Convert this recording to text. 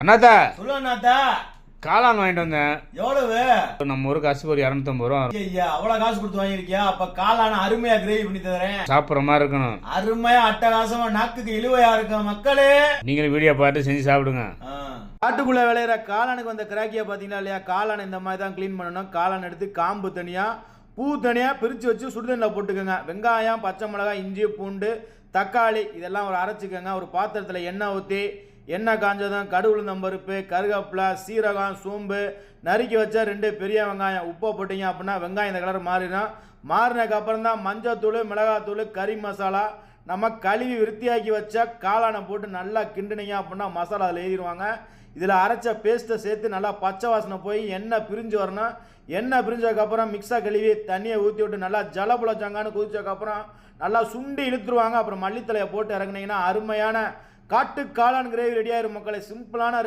அண்ணாத்தா. சொல்லு அண்ணாத்தா. காளான் வாங்கிட்டு வந்தேன். எவ்வளவு? நம்ம ஊருக்கு அரிசி ஒரு இரநூத்தம்பது ரூபா. ஐயா அவ்வளவு காசு கொடுத்து வாங்கியிருக்கியா? அப்ப காளான அருமையா கிரேவி பண்ணி தரேன். சாப்பிட்ற மாதிரி இருக்கணும். அருமையா அட்டகாசமா நாக்குக்கு இழுவையா இருக்க மக்களே. நீங்களும் வீடியோ பார்த்து செஞ்சு சாப்பிடுங்க. காட்டுக்குள்ள விளையிற காளானுக்கு வந்த கிராக்கியா பாத்தீங்களா இல்லையா? காளான் இந்த மாதிரி தான் க்ளீன் பண்ணணும். காளான் எடுத்து காம்பு தனியா பூ தனியா பிரிச்சு வச்சு சுடுதண்ணில் போட்டுக்கோங்க. வெங்காயம் பச்சை மிளகாய் இஞ்சி பூண்டு தக்காளி இதெல்லாம் ஒரு அரைச்சிக்கோங்க. ஒரு பாத்திரத்துல எண்ணெய் ஊற்றி எண்ணெய் காஞ்சதும் கடுகுளுந்தம் பருப்பு கருவேப்பிலை சீரகம் சோம்பு நறுக்கி வச்ச ரெண்டு பெரிய வெங்காயம். உப்பை போட்டிங்க அப்படின்னா வெங்காயம் இந்த கலர் மாறிடும். மாறினதுக்கு அப்புறம் தான் மஞ்சத்தூள் மிளகாத்தூள் கறி மசாலா நம்ம கழுவி விருத்தியாக்கி வச்ச காளானை போட்டு நல்லா கிண்டுனீங்க அப்படின்னா மசாலா அதில் எழுதிடுவாங்க இதில் அரைச்ச பேஸ்ட்டை சேர்த்து நல்லா பச்சை வாசனை போய் எண்ணெய் பிரிஞ்சு வரணும். எண்ணெய் பிரிஞ்சதுக்கப்புறம் மிக்ஸாக கழுவி தண்ணியை ஊற்றி விட்டு நல்லா ஜலபுலச்சாங்கான்னு குதிச்சதுக்கப்புறம் நல்லா சுண்டி இழுத்துருவாங்க. அப்புறம் மல்லித்தலையை போட்டு இறங்குனீங்கன்னா அருமையான காட்டு காளான் கிரேவி ரெடியாயிரும் மக்களை. சிம்பிளான